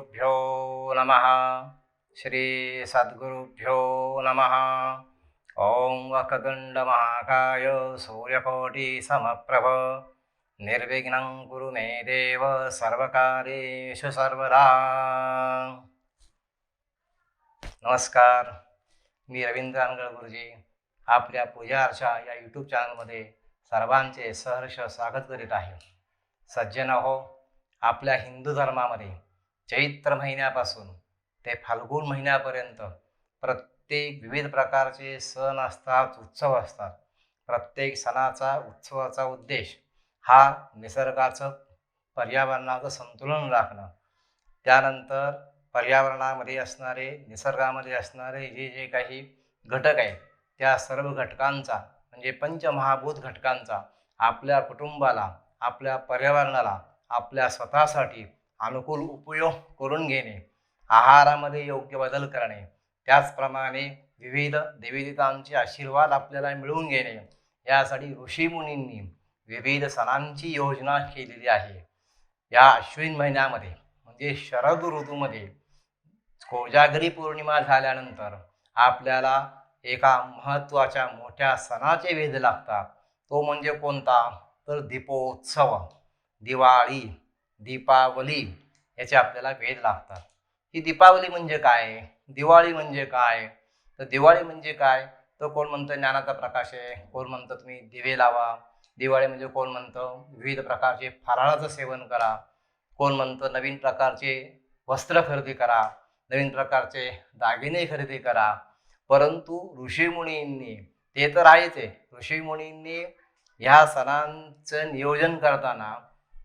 श्री नमः। श्री सद्गुरुभ्यो नमः। ॐ वक्रतुण्डमहाकाय सूर्यकोटिसमप्रभ। निर्विघ्नं कुरु मे देव सर्वकार्येषु सर्वदा। नमस्कार मी रवींद्र अनगळ गुरुजी. आपल्या पूजा अर्चा या यूट्यूब चॅनलमध्ये सर्वांचे सहर्ष स्वागत करीत आहे. सज्जन हो आपल्या हिंदू धर्मामध्ये चैत्र महिन्यापासून ते फाल्गुन महिन्यापर्यंत प्रत्येक विविध प्रकारचे सण असतात उत्सव असतात. प्रत्येक सणाचा उत्सवाचा उद्देश हा निसर्गाचं पर्यावरणाचं संतुलन राखणं. त्यानंतर पर्यावरणामध्ये असणारे निसर्गामध्ये असणारे जे जे काही घटक आहेत त्या सर्व घटकांचा म्हणजे पंचमहाभूत घटकांचा आपल्या कुटुंबाला आपल्या पर्यावरणाला आपल्या स्वतःसाठी अनुकूल उपयोग करून घेणे आहारामध्ये योग्य बदल करणे त्याचप्रमाणे विविध देवीदेवतांचे आशीर्वाद आपल्याला मिळवून घेणे यासाठी ऋषीमुनींनी विविध सणांची योजना केलेली आहे. या अश्विन महिन्यामध्ये म्हणजे शरद ऋतूमध्ये कोजागरी पौर्णिमा झाल्यानंतर आपल्याला एका महत्त्वाच्या मोठ्या सणाचे वेध लागतात. तो म्हणजे कोणता? तर दीपोत्सव दिवाळी दीपावली याचे आपल्याला वेध लागतात. ही दीपावली म्हणजे काय? दिवाळी म्हणजे काय? तर दिवाळी म्हणजे काय? तर कोण म्हणतं ज्ञानाचा प्रकाश आहे? कोण म्हणतं तुम्ही दिवे लावा? दिवाळी म्हणजे कोण म्हणतं? विविध प्रकारचे फराळाचं सेवन करा. कोण म्हणतं नवीन प्रकारचे वस्त्र खरेदी करा. नवीन प्रकारचे दागिने खरेदी करा. परंतु ऋषीमुनींनी ते तर आहेच आहे ऋषीमुनींनी ह्या सणांचं नियोजन करताना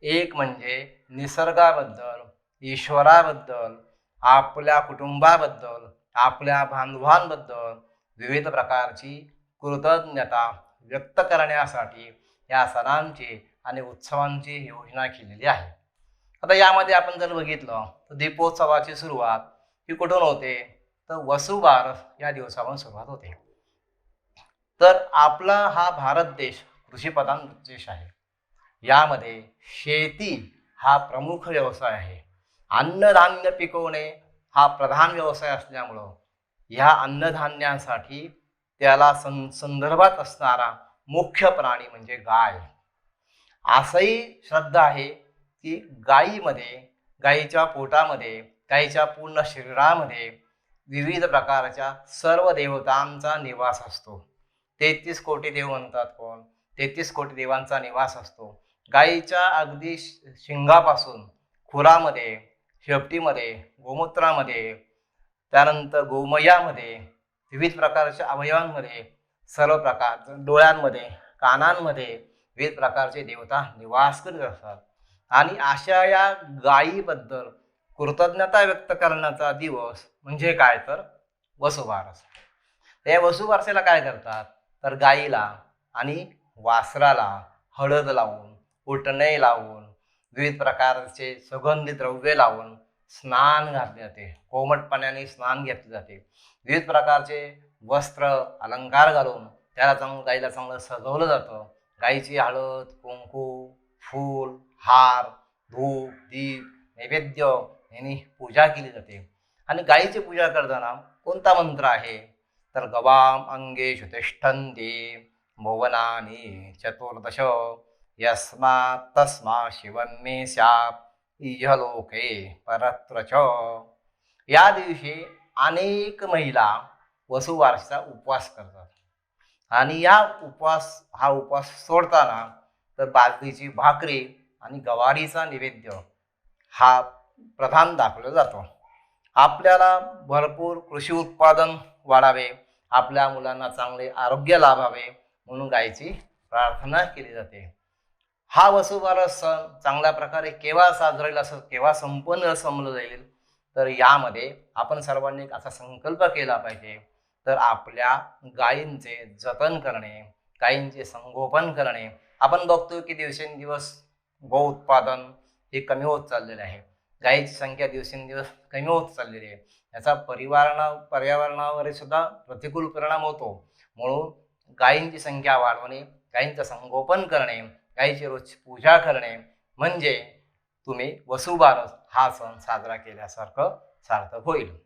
एक म्हणजे निसर्गाबद्दल ईश्वराबद्दल आपल्या कुटुंबाबद्दल आपल्या बांधवांबद्दल विविध प्रकारची कृतज्ञता व्यक्त करण्यासाठी या सणांची आणि उत्सवांची योजना केलेली आहे. आता यामध्ये आपण जर बघितलं तर दीपोत्सवाची सुरुवात ही कुठून होते? तर वसुबार या दिवसापासून सुरुवात होते. तर आपला हा भारत देश कृषीप्रधान देश आहे. यामध्ये शेती हा प्रमुख व्यवसाय आहे. अन्नधान्य पिकवणे हा प्रधान व्यवसाय असल्यामुळं ह्या अन्नधान्यासाठी त्याला सं संदर्भात असणारा मुख्य प्राणी म्हणजे गाय. असंही श्रद्धा आहे की गायीमध्ये गायीच्या पोटामध्ये गायीच्या पूर्ण शरीरामध्ये विविध प्रकारच्या सर्व देवतांचा निवास असतो. तेहतीस कोटी देव म्हणतात कोण? तेहतीस कोटी देवांचा निवास असतो. गायीच्या अगदी श- शिंगापासून खुरामध्ये शेपटीमध्ये गोमूत्रामध्ये त्यानंतर गोमयामध्ये विविध प्रकारच्या अवयवांमध्ये सर्व प्रकार डोळ्यांमध्ये कानांमध्ये विविध प्रकारचे देवता निवास करीत असतात. आणि अशा या गायीबद्दल कृतज्ञता व्यक्त करण्याचा दिवस म्हणजे काय तर वसुबारस. या वसुबारसेला काय करतात? तर गाईला आणि वासराला हळद लावून उटणे लावून विविध प्रकारचे सुगंधी द्रव्य लावून स्नान घातले जाते. कोमट पाण्याने स्नान घेतले जाते. विविध प्रकारचे वस्त्र अलंकार घालून त्याला चांगलं गाईला चांगलं सजवलं जातं. गाईची हळद कुंकू फूल हार धूप दीप नैवेद्य यांनी पूजा केली जाते. आणि गाईची पूजा करताना कोणता मंत्र आहे? तर गवाम अंगे तिष्ठन्ति भुवनानी चतुर्दश. यस्मात् तस्मा शिवं इहलोके परत्र च या दिवशी अनेक महिला वसुवारशीचा उपवास करतात। आणि या उपवास हा उपवास सोडताना तर बाजरीची भाकरी आणि गवारीचा नैवेद्य हा प्रधान दाखवला जातो। आपल्याला भरपूर कृषी उत्पादन वाढावे आपल्या मुलांना चांगले आरोग्य लाभावे म्हणून गायची प्रार्थना केली जाते। हा वसुबारस सण चांगल्या प्रकारे केव्हा साजरा होईल असं केव्हा संपन्न समजलं जाईल तर यामध्ये आपण सर्वांनी एक असा संकल्प केला पाहिजे. तर आपल्या गायींचे जतन करणे गायींचे संगोपन करणे. आपण बघतो की दिवसेंदिवस गो उत्पादन हे कमी होत चाललेले आहे. गायीची संख्या दिवसेंदिवस कमी होत चाललेली आहे. याचा परिवारणा पर्यावरणावर सुद्धा प्रतिकूल परिणाम होतो. म्हणून गायींची संख्या वाढवणे गायींचं संगोपन करणे गाईची रोज पूजा करणे म्हणजे तुम्ही वसुबारस हा सण साजरा केल्यासारखं सार्थक होईल.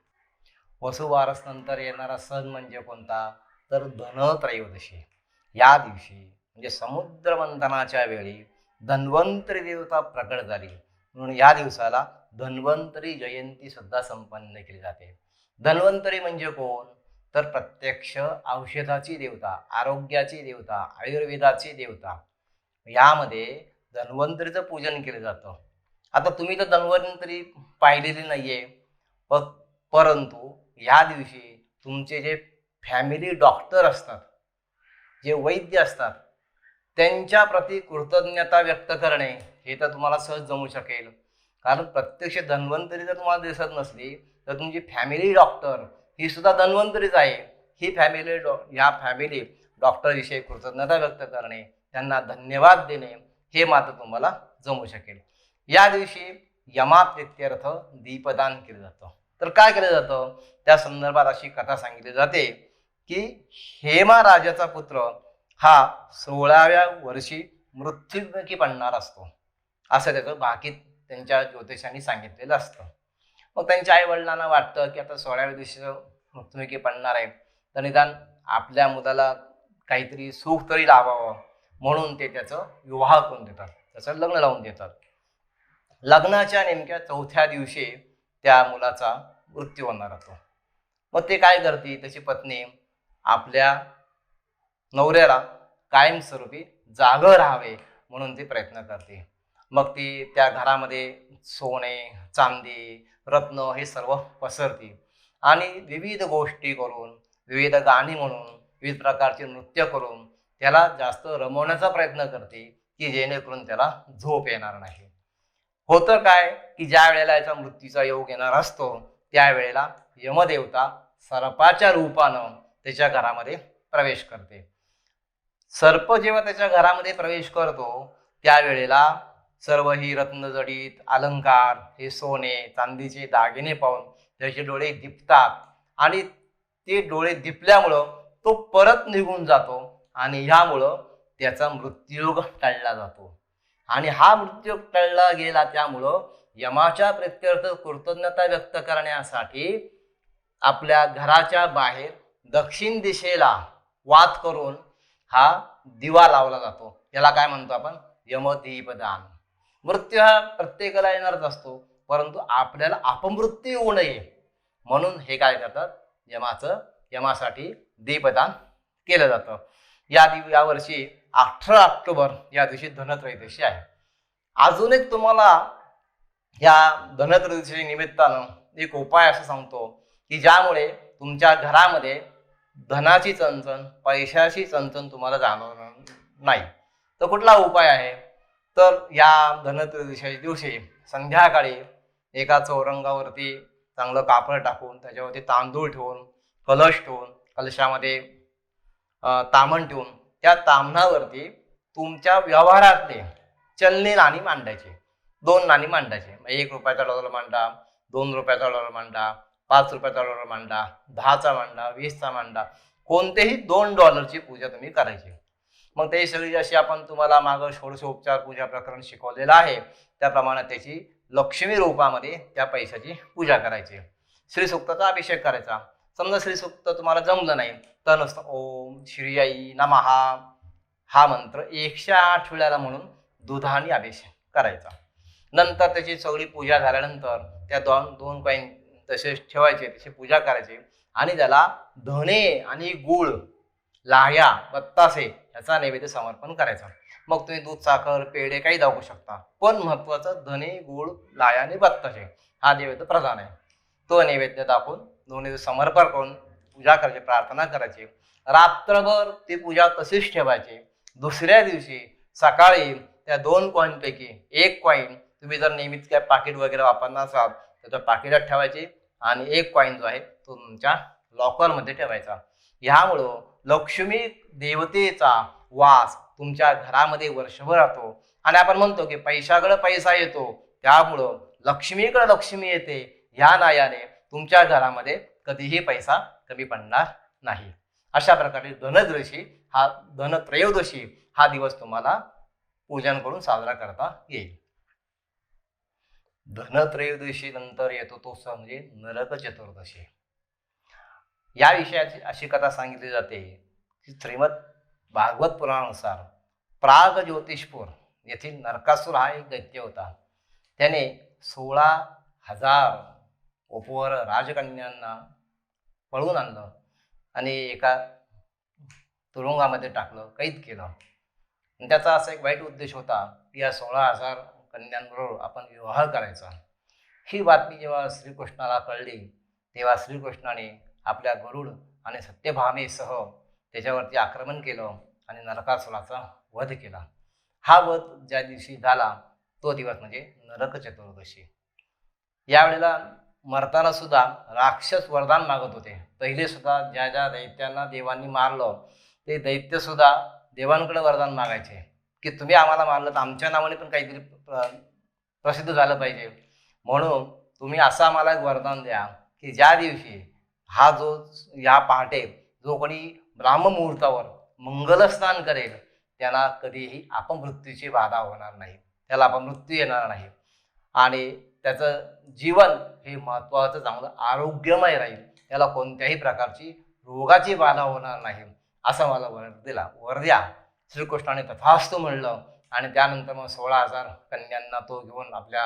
वसुबारस नंतर येणारा सण म्हणजे कोणता? तर धनत्रयोदशी. या दिवशी म्हणजे समुद्र मंथनाच्या वेळी धन्वंतरी देवता प्रकट झाली. म्हणून या दिवसाला धन्वंतरी जयंती सुद्धा संपन्न केली जाते. धन्वंतरी म्हणजे कोण? तर प्रत्यक्ष औषधाची देवता आरोग्याची देवता आयुर्वेदाची देवता. यामध्ये धन्वंतरीचं पूजन केलं जातं. आता तुम्ही तर धन्वंतरी पाहिलेली नाहीये. प परंतु या दिवशी तुमचे जे फॅमिली डॉक्टर असतात जे वैद्य असतात त्यांच्या प्रती कृतज्ञता व्यक्त करणे हे तर तुम्हाला सहज जमू शकेल. कारण प्रत्यक्ष धन्वंतरी जर तुम्हाला दिसत नसली तर तुमची फॅमिली डॉक्टर ही सुद्धा धन्वंतरीच आहे. ही फॅमिली डॉ या फॅमिली डॉक्टरविषयी कृतज्ञता व्यक्त करणे त्यांना धन्यवाद देणे हे मात्र तुम्हाला जमू शकेल. या दिवशी यमाप्रित्यर्थ दीपदान केलं जातं. तर काय केलं जातं? त्या संदर्भात अशी कथा सांगितली जाते की हेमा राजाचा पुत्र हा सोळाव्या वर्षी मृत्युमुखी पडणार असतो. असं त्याचं बाकीत त्यांच्या ज्योतिषांनी सांगितलेलं असतं. मग त्यांच्या आई वडिलांना वाटतं की आता सोळाव्या दिवशी मृत्युमुखी पडणार आहे तर निदान आपल्या मुलाला काहीतरी सुख तरी लावावं म्हणून ते त्याचं विवाह करून देतात. त्याचं लग्न लावून देतात. लग्नाच्या नेमक्या चौथ्या दिवशी त्या मुलाचा मृत्यू होणार होतो. मग ते काय करते त्याची पत्नी आपल्या नवऱ्याला कायमस्वरूपी जागं राहावे म्हणून ती प्रयत्न करते मग ती त्या घरामध्ये सोने चांदी रत्न हे सर्व पसरते आणि विविध गोष्टी करून विविध गाणी म्हणून विविध प्रकारचे नृत्य करून त्याला जास्त रमवण्याचा प्रयत्न करते की जेणेकरून त्याला झोप येणार नाही. होतं काय की ज्या वेळेला याचा मृत्यूचा योग येणार असतो त्यावेळेला यमदेवता सर्पाच्या रूपानं त्याच्या घरामध्ये प्रवेश करते. सर्प जेव्हा त्याच्या घरामध्ये प्रवेश करतो त्यावेळेला सर्व ही रत्नजडीत अलंकार हे सोने चांदीचे दागिने पाहून त्याचे डोळे दिपतात. आणि ते डोळे दिपल्यामुळं तो परत निघून जातो आणि ह्यामुळं त्याचा मृत्यूयोग टळला जातो. आणि हा मृत्यू टळला गेला त्यामुळं यमाच्या प्रत्यर्थ कृतज्ञता व्यक्त करण्यासाठी आपल्या घराच्या बाहेर दक्षिण दिशेला वाद करून हा दिवा लावला जातो. याला काय म्हणतो आपण? यमदीपदान. मृत्यू हा प्रत्येकाला येणारच असतो परंतु आपल्याला अपमृत्यू येऊ नये. म्हणून हे काय करतात? यमाचं यमासाठी दीपदान केलं जातं. या दिव यावर्षी अठरा ऑक्टोबर या दिवशी धनत्रयोदशी आहे. अजून एक तुम्हाला या धनत्रयोदशी निमित्तानं एक उपाय असं सांगतो की ज्यामुळे तुमच्या घरामध्ये धनाची चणचण पैशाची चणचण तुम्हाला जाणवणार नाही. तर कुठला उपाय आहे? तर या धनत्रयोदशीच्या दिवशी संध्याकाळी एका चौरंगावरती चांगलं कापड टाकून त्याच्यावरती तांदूळ ठेवून कलश ठेवून कलशामध्ये तामण ठेवून त्या तामणावरती तुमच्या व्यवहारातले चलनी नाणी मांडायचे. दोन नाणी मांडायचे. मग एक रुपयाचा डॉलर मांडा दोन रुपयाचा डॉलर मांडा पाच रुपयाचा डॉलर मांडा दहाचा मांडा वीसचा मांडा. कोणतेही दोन डॉलरची पूजा तुम्ही करायची. मग ते सगळी जशी आपण तुम्हाला मागं षोडशोपचार पूजा प्रकरण शिकवलेलं आहे त्याप्रमाणे त्याची लक्ष्मी रूपामध्ये त्या पैशाची पूजा करायची. श्रीसुक्ताचा अभिषेक करायचा. समजा श्रीसुक्त तुम्हाला जमलं नाही तर नसतं. ओम श्री आई नमहा. हा मंत्र एकशे आठ वेळाला म्हणून दुधाने अभिषेक करायचा. नंतर त्याची सगळी पूजा झाल्यानंतर त्या दोन दोन कॉईन तसेच ठेवायचे तशी पूजा करायची. आणि त्याला धणे आणि गुळ लाह्या बत्तासे याचा नैवेद्य समर्पण करायचा. मग तुम्ही दूध साखर पेढे काही दाखवू शकता. पण महत्वाचं धने गुळ लाह्या आणि बत्तासे हा नैवेद्य प्रधान आहे. तो नैवेद्य दाखवून दोन्ही समर्पण करून पूजा करायची प्रार्थना करायची. रात्रभर ती पूजा तशीच ठेवायची. दुसऱ्या दिवशी सकाळी त्या दोन कॉईनपैकी एक कॉईन तुम्ही जर नेहमीच काय पाकिट वगैरे वापरणार असाल तर त्या पाकिटात ठेवायची आणि एक कॉईन जो आहे तो तुमच्या लॉकरमध्ये ठेवायचा. ह्यामुळं लक्ष्मी देवतेचा वास तुमच्या घरामध्ये वर्षभर राहतो. आणि आपण म्हणतो की पैशाकडे पैसा येतो त्यामुळं लक्ष्मीकडे लक्ष्मी येते. ह्या नायाने तुमच्या घरामध्ये कधीही पैसा कमी पडणार नाही. अशा प्रकारे धनद्रशी हा धनत्रयोदशी हा दिवस तुम्हाला पूजन करून साजरा करता येईल. धनत्रयोदशी नंतर येतो तो सण म्हणजे नरक चतुर्दशी. या विषयाची अशी कथा सांगितली जाते की श्रीमद भागवत पुराणानुसार प्राग ज्योतिषपूर येथील नरकासूर हा एक दैत्य होता. त्याने सोळा हजार उपवर राजकन्यांना पळवून आणलं आणि एका तुरुंगामध्ये टाकलं कैद केलं. आणि त्याचा असा एक वाईट उद्देश होता की या सोळा हजार कन्यांबरोबर आपण विवाह करायचा. ही बातमी जेव्हा श्रीकृष्णाला कळली तेव्हा श्रीकृष्णाने आपल्या गरुड आणि सत्यभामेसह त्याच्यावरती आक्रमण केलं आणि नरकासुराचा वध केला. हा वध ज्या दिवशी झाला तो दिवस म्हणजे नरक चतुर्दशी यावेळेला मरताना सुद्धा राक्षस वरदान मागत होते. पहिले सुद्धा ज्या ज्या दैत्यांना देवांनी मारलं ते दैत्य सुद्धा देवांकडे वरदान मागायचे. की तुम्ही आम्हाला मारलं तर आमच्या नावाने पण काहीतरी प्र- प्रसिद्ध झालं पाहिजे. म्हणून तुम्ही असं आम्हाला एक वरदान द्या की ज्या दिवशी हा जो या पहाटे जो कोणी ब्राह्ममुहूर्तावर मंगलस्नान करेल त्याला कधीही आपण मृत्यूची बाधा होणार नाही. त्याला आपण मृत्यू येणार नाही. आणि त्याचं जीवन हे महत्त्वाचं चांगलं आरोग्यमय राहील. त्याला कोणत्याही प्रकारची रोगाची बाधा होणार नाही असं मला वर दिला वर द्या. श्रीकृष्णाने तथास्तु म्हणलं आणि त्यानंतर मग सोळा हजार कन्यांना तो घेऊन आपल्या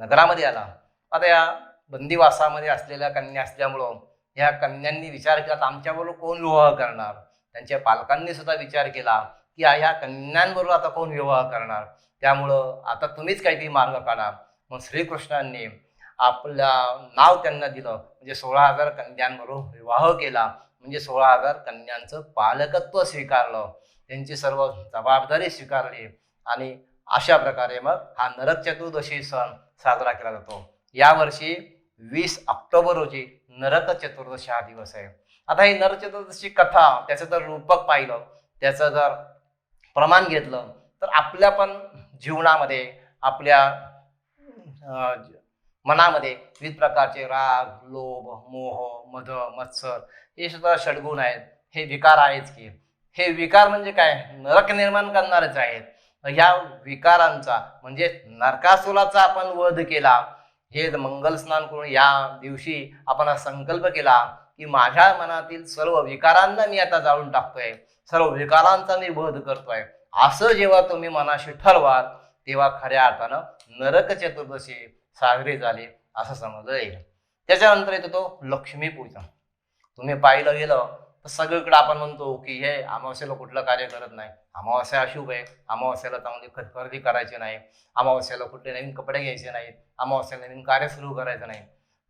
नगरामध्ये आला. आता या बंदिवासामध्ये असलेल्या कन्या असल्यामुळं ह्या कन्यांनी विचार केला तर आमच्याबरोबर कोण विवाह करणार? त्यांच्या पालकांनी सुद्धा विचार केला की ह्या कन्यांबरोबर आता कोण विवाह करणार? त्यामुळं आता तुम्हीच काहीतरी मार्ग काढा. मग श्रीकृष्णांनी आपल्या नाव त्यांना दिलं. म्हणजे सोळा हजार कन्यांबरोबर विवाह केला. म्हणजे सोळा हजार कन्यांचं पालकत्व स्वीकारलं. त्यांची सर्व जबाबदारी स्वीकारली. आणि अशा प्रकारे मग हा नरक चतुर्दशी सण साजरा केला जातो. यावर्षी वीस ऑक्टोबर रोजी नरक चतुर्दशी हा दिवस आहे. आता ही नरक चतुर्दशी कथा त्याचं जर रूपक पाहिलं त्याचं जर प्रमाण घेतलं तर आपल्या पण जीवनामध्ये आपल्या मनामध्ये विविध प्रकारचे राग लोभ मोह मध मत्सर हे सुद्धा षडगुण आहेत. हे विकार आहेच की. हे विकार म्हणजे काय? नरक निर्माण करणारेच आहेत. ह्या विकारांचा म्हणजे नरकासुराचा आपण वध केला. हे मंगल स्नान करून या दिवशी आपण हा संकल्प केला की माझ्या मनातील सर्व विकारांना मी आता जाळून टाकतोय. सर्व विकारांचा मी वध करतोय. असं जेव्हा तुम्ही मनाशी ठरवाल तेव्हा खऱ्या अर्थानं नरक चतुर्दशी साजरी झाली असं समजलं येईल त्याच्यानंतर येतो तो लक्ष्मी पूजन तुम्ही पाहिलं गेलं तर सगळीकडे आपण म्हणतो की हे अमावस्येला कुठलं कार्य करत नाही. अमावस्या अशुभ आहे. अमावस्याला चांगली खरेदी करायची नाही. अमावस्याला कुठले नवीन कपडे घ्यायचे नाहीत. अमावस्याला नवीन कार्य सुरू करायचं नाही.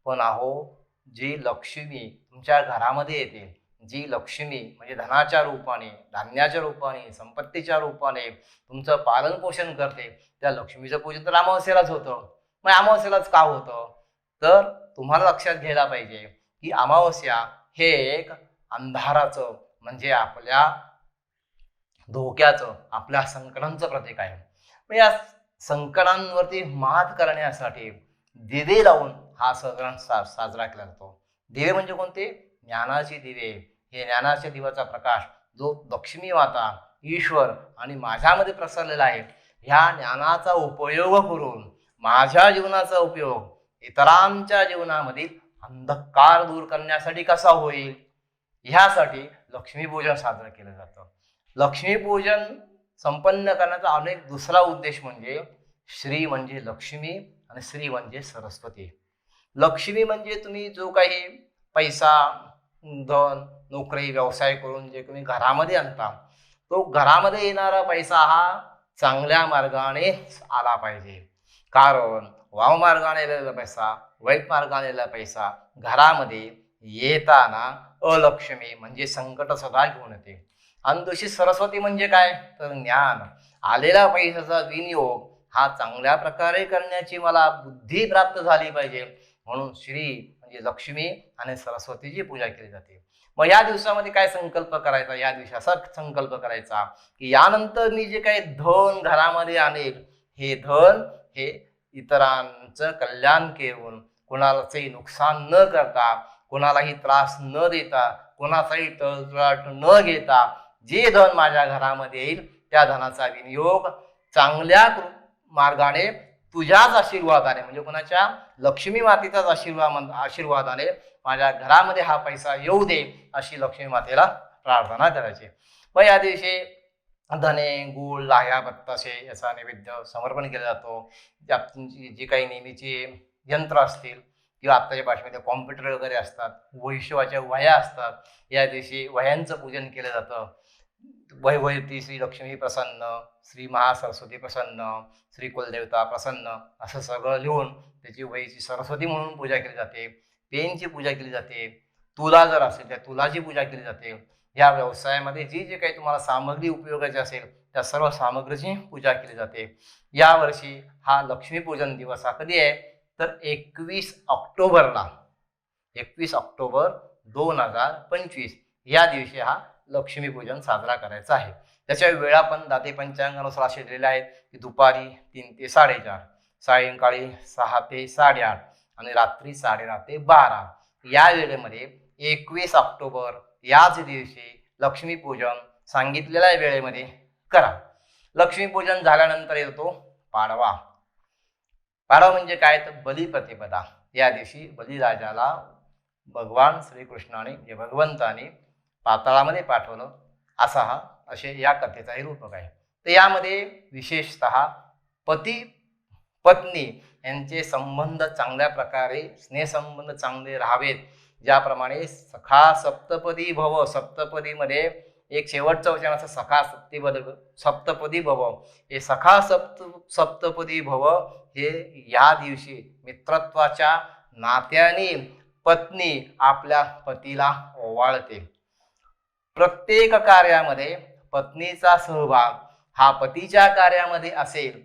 पण अहो जी लक्ष्मी तुमच्या घरामध्ये येते जी लक्ष्मी म्हणजे धनाच्या रूपाने धान्याच्या रूपाने संपत्तीच्या रूपाने तुमचं पालन पोषण करते त्या लक्ष्मीचं पूजन तर अमावस्येलाच होतं. मग अमावस्येलाच का होतं? तर तुम्हाला लक्षात घ्यायला पाहिजे की अमावस्या हे एक अंधाराचं म्हणजे आपल्या धोक्याचं आपल्या संकटांचं प्रतीक आहे. मग या संकटांवरती मात करण्यासाठी दिवे लावून हा सण सा साजरा केला जातो. दिवे म्हणजे कोणते? ज्ञानाचे दिवे. हे ज्ञानाच्या दिवाचा प्रकाश जो लक्ष्मी माता ईश्वर आणि माझ्यामध्ये प्रसरलेला आहे ह्या ज्ञानाचा उपयोग करून माझ्या जीवनाचा उपयोग इतरांच्या जीवनामधील अंधकार दूर करण्यासाठी कसा होईल? ह्यासाठी लक्ष्मीपूजन साजरं केलं जातं. लक्ष्मीपूजन संपन्न करण्याचा अनेक दुसरा उद्देश म्हणजे श्री म्हणजे लक्ष्मी आणि श्री म्हणजे सरस्वती. लक्ष्मी म्हणजे तुम्ही जो काही पैसा धन नोकरी व्यवसाय करून जे तुम्ही घरामध्ये आणता तो घरामध्ये येणारा पैसा हा चांगल्या मार्गाने आला पाहिजे. कारण वाव मार्गाने आलेला पैसा वाईट मार्गाने आलेला पैसा घरामध्ये येताना अलक्ष्मी म्हणजे संकट सदा घेऊन येते. आणि दुसरी सरस्वती म्हणजे काय? तर ज्ञान. आलेला पैशाचा विनियोग हा चांगल्या प्रकारे करण्याची मला बुद्धी प्राप्त झाली पाहिजे. म्हणून श्री म्हणजे लक्ष्मी आणि सरस्वतीची पूजा केली जाते. मग या दिवसामध्ये काय संकल्प करायचा? या दिवशी असा संकल्प करायचा की यानंतर मी जे काही धन घरामध्ये आणेल हे धन हे इतरांचं कल्याण करून कोणालाचंही नुकसान न करता कोणालाही त्रास न देता कोणाचाही तळतळाट न घेता जे धन माझ्या घरामध्ये येईल त्या धनाचा विनियोग चांगल्या मार्गाने तुझ्याच आशीर्वादाने म्हणजे कोणाच्या लक्ष्मी मातेचाच आशीर्वाद आशीर्वादाने माझ्या घरामध्ये हा पैसा येऊ दे अशी लक्ष्मी मातेला प्रार्थना करायची. व या दिवशी धने गुळ लाह्या बत्ताशे याचा नैवेद्य समर्पण केला जातो. ज्या जी काही नेहमीची यंत्र असतील किंवा आत्ताच्या भाषेमध्ये कॉम्प्युटर वगैरे असतात वैशवाच्या वह्या असतात या दिवशी वह्यांचं पूजन केलं जातं. वैवयती श्री लक्ष्मी प्रसन्न श्री महासरस्वती प्रसन्न श्री कुलदेवता प्रसन्न असं सगळं लिहून त्याची वहीची सरस्वती म्हणून पूजा केली जाते पेनची पूजा केली जाते तुला जर असेल त्या तुलाची पूजा केली जाते. या व्यवसायामध्ये जी जी काही तुम्हाला सामग्री उपयोगाची असेल त्या सर्व सामग्रीची पूजा केली जाते. यावर्षी हा लक्ष्मीपूजन दिवस हा कधी आहे? तर एकवीस ऑक्टोबरला. एकवीस ऑक्टोबर दोन हजार पंचवीस. या दिवशी हा लक्ष्मीपूजन साजरा करायचा आहे. त्याच्या वेळा पण दाते पंचांगानुसार असे दिलेले आहेत. की दुपारी तीन ते साडेचार सायंकाळी सहा ते साडेआठ आणि रात्री साडेदहा ते बारा. या वेळेमध्ये एकवीस ऑक्टोबर याच दिवशी लक्ष्मीपूजन सांगितलेल्या वेळेमध्ये करा. लक्ष्मीपूजन झाल्यानंतर येतो पाडवा. पाडवा म्हणजे काय? तर बलिप्रतिपदा या दिवशी बलिराजाला भगवान श्रीकृष्णाने म्हणजे भगवंताने पाताळामध्ये पाठवलं असा हा असे या कथेचाही रूपक आहे. तर यामध्ये विशेषत पती पत्नी यांचे संबंध चांगल्या प्रकारे स्नेहसंबंध चांगले राहावेत. ज्याप्रमाणे सखा सप्तपदी भव सप्तपदीमध्ये एक शेवटचं वचन असं सखा सप्तीपद सप्तपदी भव. हे सखा सप्त सप्तपदी भव हे या दिवशी मित्रत्वाच्या नात्याने पत्नी आपल्या पतीला ओवाळते. प्रत्येक कार्यामध्ये पत्नीचा सहभाग हा पतीच्या कार्यामध्ये असेल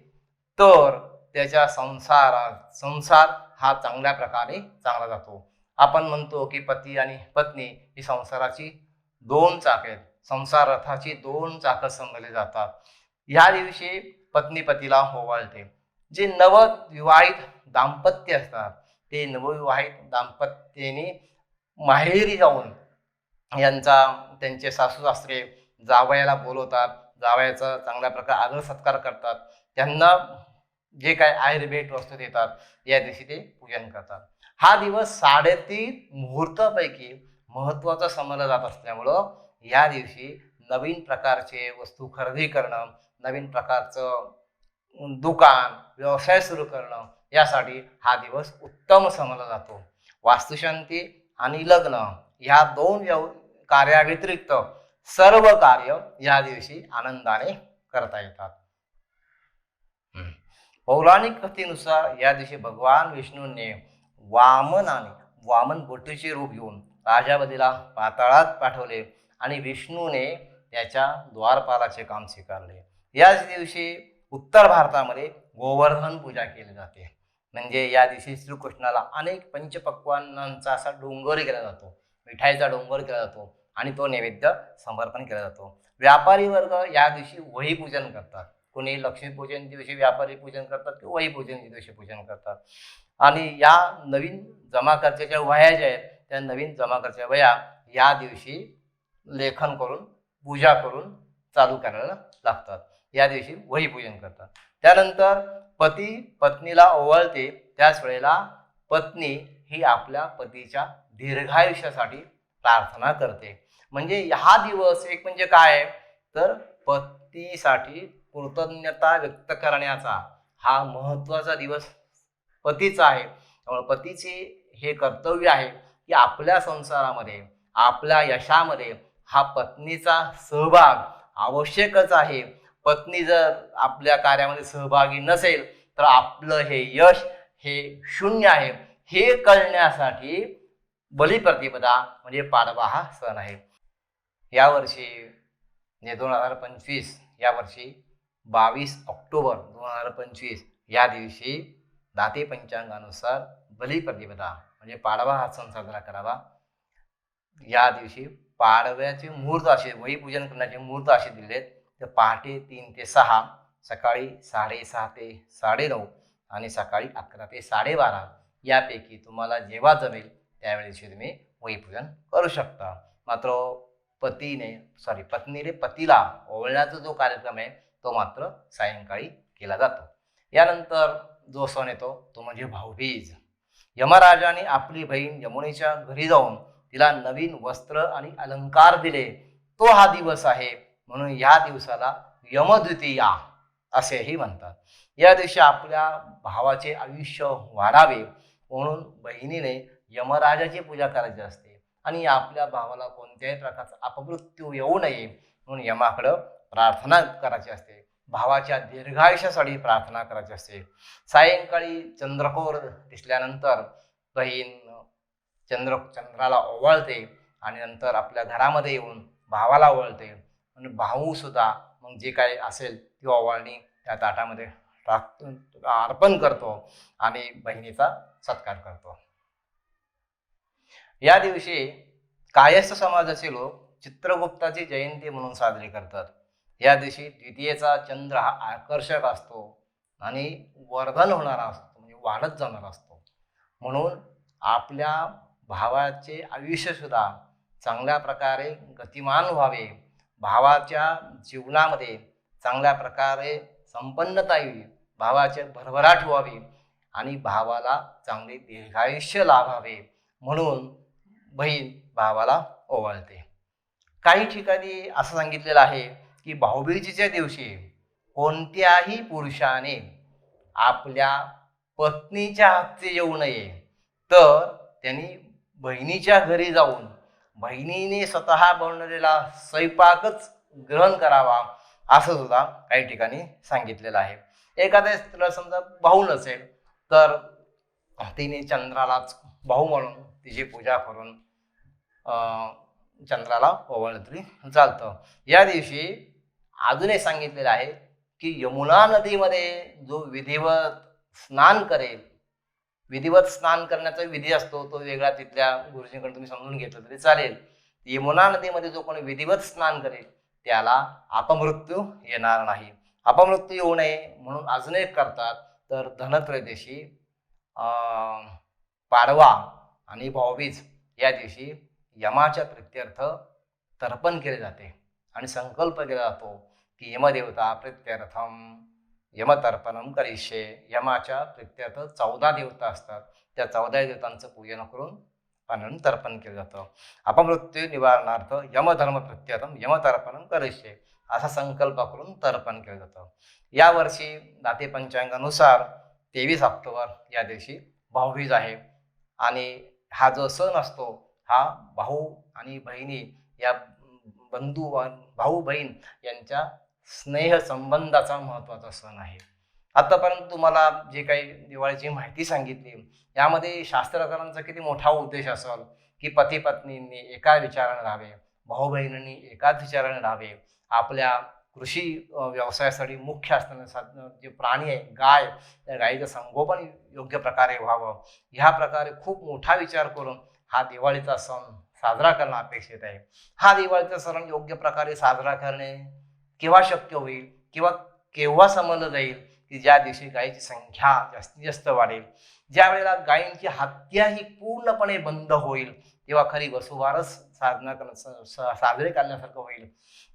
तर त्याच्या संसारात संसार हा चांगल्या प्रकारे चांगला जातो. आपण म्हणतो की पती आणि पत्नी ही संसाराची दोन चाक आहेत. संसार रथाची दोन चाकं समजले जातात. ह्या दिवशी पत्नी पतीला होवाळते. जे नवविवाहित दाम्पत्य असतात ते नवविवाहित दाम्पत्याने माहेरी जाऊन यांचा त्यांचे सासू सासरे जावयाला बोलवतात जावयाचा चांगल्या प्रकारे आदर सत्कार करतात. त्यांना जे काय आहेर भेट वस्तू देतात या दिवशी ते पूजन करतात. हा दिवस साडेतीन मुहूर्तापैकी महत्त्वाचा समजला जात असल्यामुळं या दिवशी नवीन प्रकारचे वस्तू खरेदी करणं नवीन प्रकारचं दुकान व्यवसाय सुरू करणं यासाठी हा दिवस उत्तम समजला जातो. वास्तुशांती आणि लग्न ह्या दोन व्यव कार्याव्यतिरिक्त सर्व कार्य या दिवशी आनंदाने करता येतात. हम्म. पौराणिक कथेनुसार या दिवशी भगवान विष्णूंनी वामनाने वामन बोटीचे रूप घेऊन राजाबदीला पाताळात पाठवले आणि विष्णूने त्याच्या द्वारपालाचे काम स्वीकारले. याच दिवशी उत्तर भारतामध्ये गोवर्धन पूजा केली जाते. म्हणजे या दिवशी श्रीकृष्णाला अनेक पंचपक्वानांचा असा डोंगर केला जातो. मिठाईचा डोंगर केला जातो. आणि तो नैवेद्य समर्पण केला जातो. व्यापारी वर्ग या दिवशी वही पूजन करतात. कोणी लक्ष्मीपूजन दिवशी व्यापारी पूजन करतात किंवा वही पूजन दिवशी पूजन करतात. आणि या नवीन जमा खर्चाच्या वह्या ज्या आहेत त्या नवीन जमा खर्चाच्या वह्या या दिवशी लेखन करून पूजा करून चालू करायला लागतात. या दिवशी वही पूजन करतात. त्यानंतर पती पत्नीला ओवाळते. त्याच वेळेला पत्नी ही आपल्या पतीच्या दीर्घायुष्यासाठी प्रार्थना करते. म्हणजे हा दिवस एक म्हणजे काय? आहे तर पतीसाठी कृतज्ञता व्यक्त करण्याचा हा महत्त्वाचा दिवस पतीचा आहे. त्यामुळे पतीचे हे कर्तव्य आहे की आपल्या संसारामध्ये आपल्या यशामध्ये हा पत्नीचा सहभाग आवश्यकच आहे. पत्नी जर आपल्या कार्यामध्ये सहभागी नसेल तर आपलं हे यश हे शून्य आहे. हे कळण्यासाठी बलिप्रतिपदा म्हणजे पाडवा हा सण आहे. यावर्षी म्हणजे दोन हजार पंचवीस यावर्षी बावीस ऑक्टोबर दोन हजार पंचवीस या दिवशी दाते पंचांगानुसार बलिप्रतिपदा म्हणजे पाडवा हा सण साजरा करावा. या दिवशी पाडव्याचे मुहूर्त असे वही पूजन करण्याचे मुहूर्त असे दिलेत तर पहाटे तीन ते सहा सकाळी साडेसहा ते साडेनऊ आणि सकाळी अकरा ते साडेबारा यापैकी तुम्हाला जेव्हा जमेल त्यावेळेशी तुम्ही वहीपूजन करू शकता. मात्र पतीने सॉरी पत्नीने पतीला ओवळण्याचा जो कार्यक्रम आहे तो मात्र सायंकाळी केला जातो. यानंतर जो सण येतो तो म्हणजे भाऊबीज. यमराजाने आपली बहीण यमुनेच्या घरी जाऊन तिला नवीन वस्त्र आणि अलंकार दिले. तो हा दिवस आहे म्हणून या दिवसाला यमद्वितीया असेही म्हणतात. या दिवशी आपल्या भावाचे आयुष्य वाढावे म्हणून बहिणीने यमराजाची पूजा करायची असते. आणि आपल्या भावाला कोणत्याही प्रकारचा अपमृत्यू येऊ नये म्हणून यमाकडं प्रार्थना करायची असते. भावाच्या दीर्घायुष्यासाठी प्रार्थना करायची असते. सायंकाळी चंद्रकोर दिसल्यानंतर बहीण चंद्र चंद्राला ओवाळते आणि नंतर आपल्या घरामध्ये येऊन भावाला ओवाळते. आणि भाऊसुद्धा मग जे काही असेल ती ओवाळणी त्या ताटामध्ये टाक अर्पण करतो आणि बहिणीचा सत्कार करतो. या दिवशी कायस्थ समाजाचे लोक चित्रगुप्ताची जयंती म्हणून साजरी करतात. या दिवशी द्वितीयेचा चंद्र हा आकर्षक असतो आणि वर्धन होणारा असतो म्हणजे वाढत जाणारा असतो. म्हणून आपल्या भावाचे आयुष्यसुद्धा चांगल्या प्रकारे गतिमान व्हावे. भावाच्या जीवनामध्ये चांगल्या प्रकारे संपन्नता येईल भावाचे भरभराट व्हावी आणि भावाला चांगले दीर्घायुष्य लाभावे. म्हणून बहीण भावाला ओवाळते. काही ठिकाणी असं सांगितलेलं आहे की भाऊबीजेच्या दिवशी कोणत्याही पुरुषाने आपल्या पत्नीच्या हातचे येऊ नये. तर त्यांनी बहिणीच्या घरी जाऊन बहिणीने स्वतः बनवलेला स्वयंपाकच ग्रहण करावा असं सुद्धा काही ठिकाणी सांगितलेलं आहे. एखाद्या स्त्रीला समजा भाऊ नसेल तर तिने चंद्रालाच भाऊ म्हणून तिची पूजा करून चंद्राला ओवळत्री तरी चालतं. या दिवशी अजूनही सांगितलेलं आहे की यमुना नदीमध्ये जो विधिवत स्नान करेल विधिवत स्नान करण्याचा विधी असतो तो वेगळा तिथल्या गुरुजींकडून तुम्ही समजून घेतलं तरी चालेल. यमुना नदीमध्ये जो कोणी विधिवत स्नान करेल त्याला अपमृत्यू येणार नाही. अपमृत्यू येऊ नये म्हणून अजून एक करतात तर धनत्रयोदशी पाडवा. आणि भाऊबीज या दिवशी यमाच्या प्रित्यर्थ तर्पण केले जाते आणि संकल्प केला जातो की यमदेवता प्रित्यर्थम यमतर्पणम करिष्ये. यमाच्या प्रित्यर्थ चौदा देवता असतात. त्या चौदा देवतांचं पूजन करून पाण्यानं तर्पण केलं जातं. अपमृत्यू निवारणार्थ यमधर्म प्रत्यर्थम यमतर्पणम करिष्ये असा संकल्प करून तर्पण केलं जातं. यावर्षी नाते पंचांगानुसार तेवीस ऑक्टोबर या दिवशी भाऊबीज आहे आणि हा जो सण असतो हा भाऊ आणि बहिणी या बंधू व भाऊ बहीण यांच्या स्नेह संबंधाचा महत्त्वाचा सण आहे. आतापर्यंत तुम्हाला जे काही दिवाळीची माहिती सांगितली यामध्ये शास्त्रकारांचा किती मोठा उद्देश असेल की पती पत्नींनी एका विचाराने राहावे भाऊ बहिणींनी एकाच विचाराने राहावे आपल्या कृषी व्यवसायासाठी मुख्य असणारे साधन जे प्राणी आहे गाय त्या गायीचं संगोपन योग्य प्रकारे व्हावं. ह्या प्रकारे खूप मोठा विचार करून हा दिवाळीचा सण साजरा करणं अपेक्षित आहे. हा दिवाळीचा सण योग्य प्रकारे साजरा करणे केव्हा शक्य होईल? किंवा केव्हा समजलं जाईल की ज्या दिवशी गायीची संख्या जास्तीत जास्त वाढेल? ज्या वेळेला गायींची हत्या ही पूर्णपणे बंद होईल तेव्हा खरी वसुवारस साधना करणं स- साजरे करण्यासारखं होईल.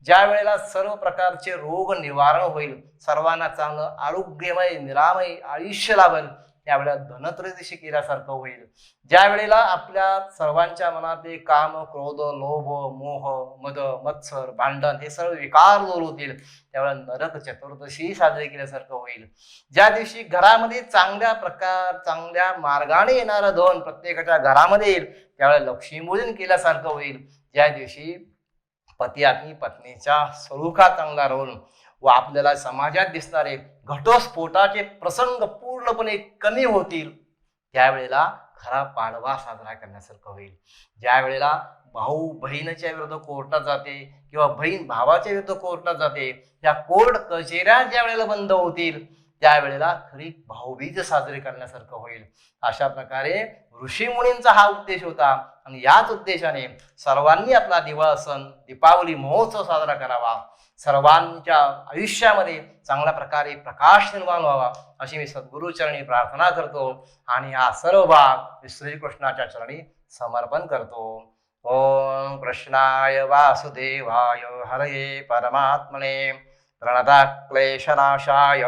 ज्या वेळेला सर्व प्रकारचे रोग निवारण होईल सर्वांना चांगलं आरोग्यमय निरामय आयुष्य लाभेल त्यावेळेला धनत्रयोदशी केल्यासारखं होईल. ज्या वेळेला आपल्या सर्वांच्या मनातले काम क्रोध लोभ मोह मद मत्सर भांडण हे सर्व विकार दूर होतील त्यावेळेला नरक चतुर्दशी साजरी केल्यासारखं होईल. ज्या दिवशी घरामध्ये चांगल्या प्रकार चांगल्या मार्गाने येणारं धन प्रत्येकाच्या घरामध्ये येईल त्यावेळेला लक्ष्मीपूजन केल्यासारखं होईल. ज्या दिवशी पती आणि पत्नीच्या सरुखा चांगला राहून व आपल्याला समाजात दिसणारे घटस्फोटाचे प्रसंग पूर्णपणे कमी होतील त्यावेळेला खरा पाडवा साजरा करण्यासारखं होईल. ज्या वेळेला भाऊ बहिणीच्या विरुद्ध कोर्टात जाते किंवा बहीण भावाच्या विरुद्ध कोर्टात जाते त्या कोर्ट कचेऱ्या ज्या वेळेला बंद होतील त्यावेळेला खरी भाऊबीज साजरी करण्यासारखं होईल. अशा प्रकारे ऋषीमुनींचा हा उद्देश होता. आणि याच उद्देशाने सर्वांनी आपला दिवाळ सण दीपावली महोत्सव साजरा करावा. सर्वांच्या आयुष्यामध्ये चांगल्या प्रकारे प्रकाश निर्माण व्हावा अशी मी सद्गुरुचरणी प्रार्थना करतो. आणि हा सर्व भाग मी श्रीकृष्णाच्या चरणी समर्पण करतो. ओम कृष्णाय वासुदेवाय. हरये परमात्मने. प्रणता क्लेशनाशाय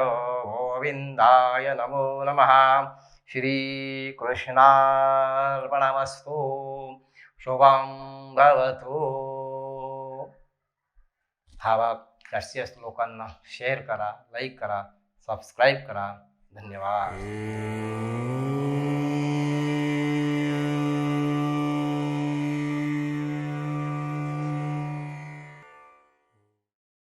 गोविंदाय नमो नमः। श्रीकृष्णार्पणमस्तु। शुभं भवतु। हा भाग जास्तीत जास्त लोकांना शेअर करा लाईक करा सबस्क्राईब करा. धन्यवाद.